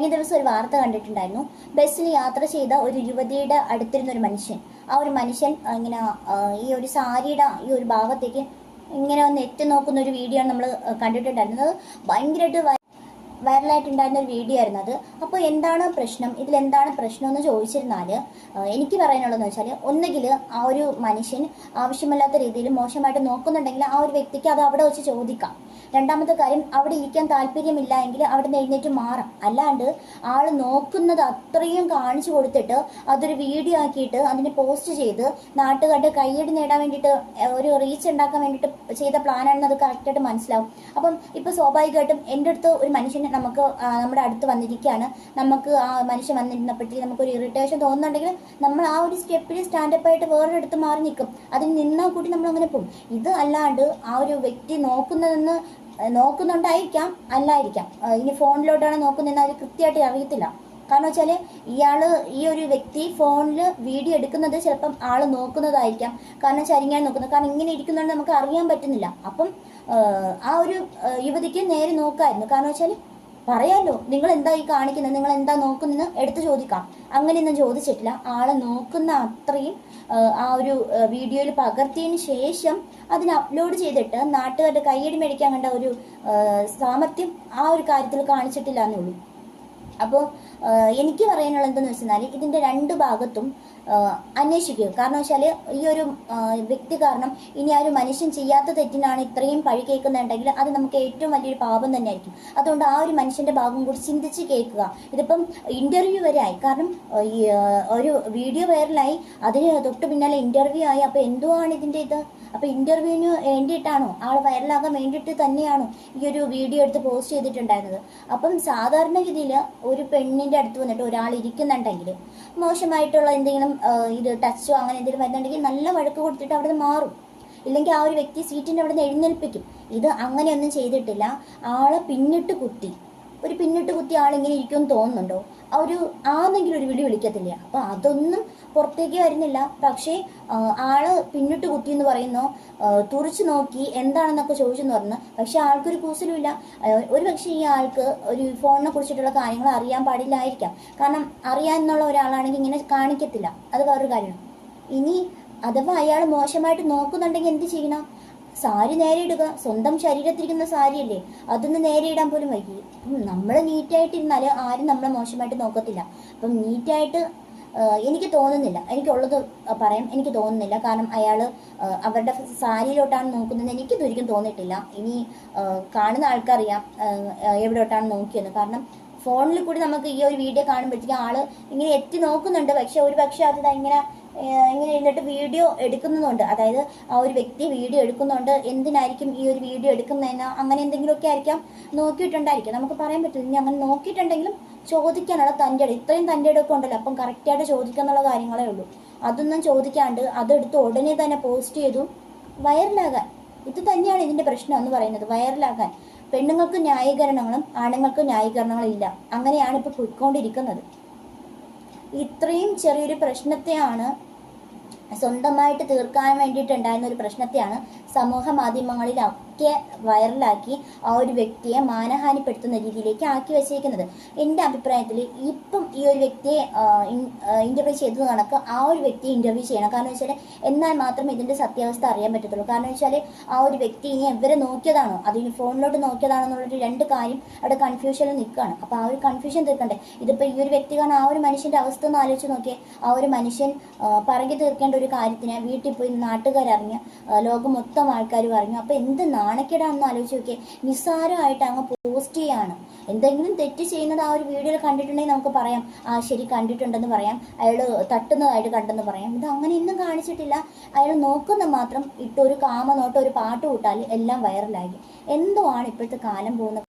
കഴിഞ്ഞ ദിവസം ഒരു വാർത്ത കണ്ടിട്ടുണ്ടായിരുന്നു. ബസ്സിൽ യാത്ര ചെയ്ത ഒരു യുവതിയുടെ അടുത്തിരുന്ന ഒരു മനുഷ്യൻ. ആ ഒരു മനുഷ്യൻ ഇങ്ങനെ ഈ ഒരു സാരിയുടെ ഈ ഒരു ഭാഗത്തേക്ക് ഇങ്ങനെ ഒന്ന് എത്തി നോക്കുന്ന ഒരു വീഡിയോ ആണ് നമ്മൾ കണ്ടിട്ടുണ്ടായിരുന്നത്. ഭയങ്കരമായിട്ട് വൈറലായിട്ടുണ്ടായിരുന്ന ഒരു വീഡിയോ ആയിരുന്നു അത്. അപ്പോൾ എന്താണ് പ്രശ്നം? ഇതിൽ എന്താണ് പ്രശ്നം എന്ന് ചോദിച്ചിരുന്നാൽ എനിക്ക് പറയാനുള്ളതെന്ന് വെച്ചാൽ ഒന്നുകിൽ ആ ഒരു മനുഷ്യൻ ആവശ്യമില്ലാത്ത രീതിയിൽ മോശമായിട്ട് നോക്കുന്നുണ്ടെങ്കിൽ ആ ഒരു വ്യക്തിക്ക് അത് അവിടെ വെച്ച് ചോദിക്കാം. രണ്ടാമത്തെ കാര്യം അവിടെ ഇരിക്കാൻ താല്പര്യമില്ല എങ്കിൽ അവിടെ നിന്ന് എഴുന്നേറ്റ് മാറാം. അല്ലാണ്ട് ആൾ നോക്കുന്നത് അത്രയും കാണിച്ചു കൊടുത്തിട്ട് അതൊരു വീഡിയോ ആക്കിയിട്ട് അതിനെ പോസ്റ്റ് ചെയ്ത് നാട്ടുകാരുടെ കയ്യടി നേടാൻ വേണ്ടിയിട്ട് ഒരു റീച്ച് ഉണ്ടാക്കാൻ വേണ്ടിയിട്ട് ചെയ്ത പ്ലാനാണെന്ന് അത് കറക്റ്റായിട്ട് മനസ്സിലാവും. അപ്പം ഇപ്പോൾ സ്വാഭാവികമായിട്ടും എന്റെ അടുത്ത് ഒരു മനുഷ്യൻ നമുക്ക് നമ്മുടെ അടുത്ത് വന്നിരിക്കുകയാണ് നമുക്ക് ആ മനുഷ്യൻ വന്നിരുന്നപ്പോഴത്തേക്ക് നമുക്കൊരു ഇറിറ്റേഷൻ തോന്നുന്നുണ്ടെങ്കിൽ നമ്മൾ ആ ഒരു സ്റ്റെപ്പിൽ സ്റ്റാൻഡപ്പ് ആയിട്ട് വേറൊരിടത്ത് മാറി നിൽക്കും. അതിന് നിന്നാൽ കൂടി നമ്മൾ അങ്ങനെ പോകും. ഇത് അല്ലാണ്ട് ആ ഒരു വ്യക്തി നോക്കുന്നതെന്ന് നോക്കുന്നുണ്ടായിരിക്കാം അല്ലായിരിക്കാം. ഇനി ഫോണിലോട്ടാണ് നോക്കുന്നതെന്ന് അവർ കൃത്യമായിട്ട് അറിയത്തില്ല. കാരണം വെച്ചാൽ ഇയാൾ ഈ ഒരു വ്യക്തി ഫോണിൽ വീഡിയോ എടുക്കുന്നത് ചിലപ്പം ആൾ നോക്കുന്നതായിരിക്കാം. കാരണം ഇങ്ങനെ നോക്കുന്നത്. കാരണം ഇങ്ങനെ ഇരിക്കുന്നതുകൊണ്ട് നമുക്ക് അറിയാൻ പറ്റുന്നില്ല. അപ്പം ആ ഒരു യുവതിക്ക് നേരെ നോക്കായിരുന്നു. കാരണം വെച്ചാൽ പറയാലോ നിങ്ങൾ എന്താ ഈ കാണിക്കുന്നത്? നിങ്ങൾ എന്താ നോക്കുന്നതെന്ന് എടുത്തു ചോദിക്കാം. അങ്ങനെയൊന്നും ചോദിച്ചിട്ടില്ല. ആളെ നോക്കുന്ന അത്രയും ആ ഒരു വീഡിയോയിൽ പകർത്തിയതിന് ശേഷം അതിന് അപ്ലോഡ് ചെയ്തിട്ട് നാട്ടുകാരുടെ കയ്യടി മേടിക്കാൻ കണ്ട ഒരു സാമർഥ്യം ആ ഒരു കാര്യത്തിൽ കാണിച്ചിട്ടില്ല എന്നേ ഉള്ളൂ. അപ്പോൾ എനിക്ക് പറയാനുള്ളത് എന്തെന്ന് വെച്ചാൽ ഇതിന്റെ രണ്ട് ഭാഗത്തും അന്വേഷിക്കുക കാരണം വെച്ചാൽ ഈ ഒരു വ്യക്തി കാരണം ഇനി ആ ഒരു മനുഷ്യൻ ചെയ്യാത്ത തെറ്റിനാണ് ഇത്രയും പഴി കേൾക്കുന്നുണ്ടെങ്കിൽ അത് നമുക്ക് ഏറ്റവും വലിയൊരു പാപം തന്നെയായിരിക്കും. അതുകൊണ്ട് ആ ഒരു മനുഷ്യന്റെ ഭാഗം കൂടി ചിന്തിച്ച് കേൾക്കുക. ഇതിപ്പം ഇന്റർവ്യൂ വരെ ആയി. കാരണം ഈ ഒരു വീഡിയോ വൈറലായി അതിന് തൊട്ട് പിന്നാലെ ഇന്റർവ്യൂ ആയി. അപ്പോൾ എന്തോ ആണ് ഇതിന്റെ ഇത് അപ്പോൾ ഇന്റർവ്യൂവിന് വേണ്ടിയിട്ടാണോ? ആൾ വൈറലാകാൻ വേണ്ടിയിട്ട് തന്നെയാണോ ഈ ഒരു വീഡിയോ എടുത്ത് പോസ്റ്റ് ചെയ്തിട്ടുണ്ടായിരുന്നത്? അപ്പം സാധാരണഗതിയിൽ ഒരു പെണ്ണിന്റെ അടുത്ത് വന്നിട്ട് ഒരാൾ ഇരിക്കുന്നുണ്ടെങ്കിൽ മോശമായിട്ടുള്ള എന്തെങ്കിലും ഇത് ടച്ചോ അങ്ങനെ എന്തെങ്കിലും വരുന്നുണ്ടെങ്കിൽ നല്ല വഴക്ക് കൊടുത്തിട്ട് അവിടെ മാറും. ഇല്ലെങ്കിൽ ആ ഒരു വ്യക്തി സീറ്റിന്റെ അവിടെ നിന്ന് എഴുന്നേൽപ്പിക്കും. ഇത് അങ്ങനെയൊന്നും ചെയ്തിട്ടില്ല. ആളെ പിന്നിട്ട് കുത്തി. ഒരു പിന്നിട്ട് കുത്തി ആളിങ്ങനെ ഇരിക്കുമെന്ന് തോന്നുന്നുണ്ടോ? ഒരു ആന്നെങ്കിലും ഒരു വിളി വിളിക്കത്തില്ല. അപ്പോൾ അതൊന്നും പുറത്തേക്ക് വരുന്നില്ല. പക്ഷേ ആൾ പിന്നിട്ട് കുത്തി എന്ന് പറയുന്നു തുറച്ചു നോക്കി എന്താണെന്നൊക്കെ ചോദിച്ചെന്ന് പറഞ്ഞു. പക്ഷെ ആൾക്കൊരു കൂസലുമില്ല. ഒരു പക്ഷേ ഈ ആൾക്ക് ഒരു ഫോണിനെ കുറിച്ചിട്ടുള്ള കാര്യങ്ങൾ അറിയാൻ പാടില്ലായിരിക്കാം. കാരണം അറിയാൻ എന്നുള്ള ഒരാളാണെങ്കിൽ ഇങ്ങനെ കാണിക്കത്തില്ല. അത് വേറൊരു കാര്യമാണ്. ഇനി അഥവാ അയാൾ മോശമായിട്ട് നോക്കുന്നുണ്ടെങ്കിൽ എന്ത് ചെയ്യണം? സാരി നേരെ ഇടുക. സ്വന്തം ശരീരത്തിരിക്കുന്ന സാരിയല്ലേ? അതൊന്ന് നേരെ ഇടാൻ പോലും വൈകി. നമ്മൾ നീറ്റായിട്ടിരുന്നാൽ ആരും നമ്മളെ മോശമായിട്ട് നോക്കത്തില്ല. അപ്പം നീറ്റായിട്ട് എനിക്ക് തോന്നുന്നില്ല. എനിക്കുള്ളത് പറയാം എനിക്ക് തോന്നുന്നില്ല. കാരണം അയാൾ അവരുടെ സാരിയിലോട്ടാണ് നോക്കുന്നത് എനിക്ക് ഇതൊരിക്കും തോന്നിയിട്ടില്ല. ഇനി കാണുന്ന ആൾക്കറിയാം എവിടോട്ടാണ് നോക്കിയെന്ന്. കാരണം ഫോണിൽ കൂടി നമുക്ക് ഈ ഒരു വീഡിയോ കാണുമ്പോഴത്തേക്കും ആൾ ഇങ്ങനെ എത്തി നോക്കുന്നുണ്ട്. പക്ഷെ ഒരു പക്ഷെ അത് ഇങ്ങനെ ഇങ്ങനെ ഇരുന്നിട്ട് വീഡിയോ എടുക്കുന്നതുകൊണ്ട് അതായത് ആ ഒരു വ്യക്തി വീഡിയോ എടുക്കുന്നതുകൊണ്ട് എന്തിനായിരിക്കും ഈ ഒരു വീഡിയോ എടുക്കുന്നതെന്ന് അങ്ങനെ എന്തെങ്കിലുമൊക്കെ ആയിരിക്കാം നോക്കിയിട്ടുണ്ടായിരിക്കും. നമുക്ക് പറയാൻ പറ്റില്ല. ഇനി അങ്ങനെ നോക്കിയിട്ടുണ്ടെങ്കിലും ചോദിക്കാനുള്ള തന്റെ ഇത്രയും തന്റെ ഇടമൊക്കെ ഉണ്ടല്ലോ. അപ്പം കറക്റ്റായിട്ട് ചോദിക്കാന്നുള്ള കാര്യങ്ങളേ ഉള്ളൂ. അതൊന്നും ചോദിക്കാണ്ട് അതെടുത്ത് ഉടനെ തന്നെ പോസ്റ്റ് ചെയ്തു. വൈറലാകാൻ. ഇത് തന്നെയാണ് ഇതിന്റെ പ്രശ്നം എന്ന് പറയുന്നത്. വൈറലാകാൻ. പെണ്ണുങ്ങൾക്ക് ന്യായീകരണങ്ങളും ആണുങ്ങൾക്ക് ന്യായീകരണങ്ങളും ഇല്ല. അങ്ങനെയാണ് ഇപ്പോൾ പോയിക്കൊണ്ടിരിക്കുന്നത്. ഇത്രയും ചെറിയൊരു പ്രശ്നത്തെയാണ് സ്വന്തമായിട്ട് തീർക്കാൻ വേണ്ടിയിട്ടുണ്ടായിരുന്ന ഒരു പ്രശ്നത്തെയാണ് സമൂഹ മാധ്യമങ്ങളിലൊക്കെ വൈറലാക്കി ആ ഒരു വ്യക്തിയെ മാനഹാനിപ്പെടുത്തുന്ന രീതിയിലേക്ക് ആക്കി വെച്ചേക്കുന്നത് എന്റെ അഭിപ്രായത്തിൽ ഇപ്പം ഈ ഒരു വ്യക്തിയെ ഇന്റർവ്യൂ ചെയ്തത് കണക്ക് ആ ഒരു വ്യക്തിയെ ഇന്റർവ്യൂ ചെയ്യണം. കാരണം വെച്ചാൽ എന്നാൽ മാത്രമേ ഇതിന്റെ സത്യാവസ്ഥ അറിയാൻ പറ്റത്തുള്ളൂ. കാരണം വെച്ചാൽ ആ ഒരു വ്യക്തി ഇനി എവരെ നോക്കിയതാണോ? അതിന് ഫോണിലോട്ട് നോക്കിയതാണോ എന്നുള്ളൊരു രണ്ട് കാര്യം അവിടെ കൺഫ്യൂഷനിൽ നിൽക്കുകയാണ്. അപ്പോൾ ആ ഒരു കൺഫ്യൂഷൻ തീർക്കണ്ടേ? ഇതിപ്പോൾ ഈ ഒരു വ്യക്തി കാരണം ആ ഒരു മനുഷ്യന്റെ അവസ്ഥ ഒന്ന് ആലോചിച്ച് നോക്കിയേ. ആ ഒരു മനുഷ്യൻ പറഞ്ഞു തീർക്കേണ്ട ഒരു കാര്യത്തിന് വീട്ടിൽ പോയി നാട്ടുകാരറിഞ്ഞ് ലോകം മൊത്തം ആൾക്കാർ പറഞ്ഞു. അപ്പോൾ എന്ത് നാണക്കേടാണെന്ന് ആലോചിച്ച് നോക്കിയാൽ നിസ്സാരമായിട്ട് അങ്ങ് പോസ്റ്റ് ചെയ്യാണ്. എന്തെങ്കിലും തെറ്റ് ചെയ്യുന്നത് ആ ഒരു വീഡിയോയിൽ കണ്ടിട്ടുണ്ടെങ്കിൽ നമുക്ക് പറയാം. ആ ശരി കണ്ടിട്ടുണ്ടെന്ന് പറയാം. അയാൾ തട്ടുന്നതായിട്ട് കണ്ടെന്ന് പറയാം. ഇത് അങ്ങനെ അങ്ങനെയൊന്നും കാണിച്ചിട്ടില്ല. അയാൾ നോക്കുന്ന മാത്രം ഇട്ടൊരു കാമ ഒരു പാട്ട് കൂട്ടാൽ എല്ലാം വൈറലായി എന്തോ ആണ് ഇപ്പോഴത്തെ കാലം പോകുന്ന